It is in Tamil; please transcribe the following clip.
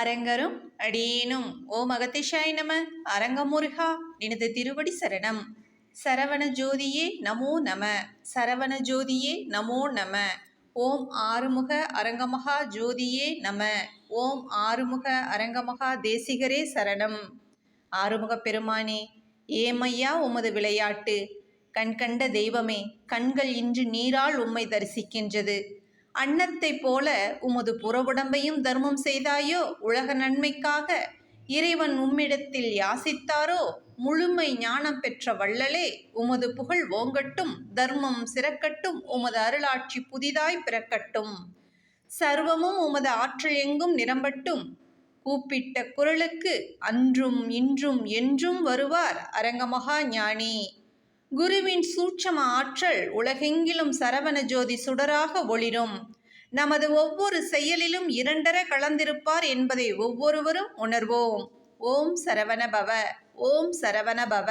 அரங்கரும் அடியேனும். ஓம் அகத்திஷாய் நம அரங்கமுருகா நினது திருவடி சரணம். சரவண ஜோதியே நமோ நம சரவண ஜோதியே நமோ நம. ஓம் ஆறுமுக அரங்கமகா ஜோதியே நம ஓம் ஆறுமுக அரங்கமகா தேசிகரே சரணம். ஆறுமுக பெருமானே ஏமையா உமது விளையாட்டு. கண்கண்ட தெய்வமே கண்கள் இன்று நீரால் உம்மை தரிசிக்கின்றது. அன்னத்தைப் போல உமது புறவுடம்பையும் தர்மம் செய்தாயோ? உலக நன்மைக்காக இறைவன் உம்மிடத்தில் யாசித்தாரோ? முழுமை ஞானம் பெற்ற வள்ளலே உமது புகழ் ஓங்கட்டும் தர்மம் சிறக்கட்டும் உமது அருளாட்சி புதிதாய் பிறக்கட்டும். சர்வமும் உமது ஆற்றல் எங்கும் நிரம்பட்டும். கூப்பிட்ட குரலுக்கு அன்றும் இன்றும் என்றும் வருவார் அரங்கமகா ஞானி. குருவின் சூட்சம ஆற்றல் உலகெங்கிலும் சரவண ஜோதி சுடராக ஒளிரும். நமது ஒவ்வொரு செயலிலும் இரண்டர கலந்திருப்பார் என்பதை ஒவ்வொருவரும் உணர்வோம். ஓம் சரவண பவ ஓம் சரவண பவ.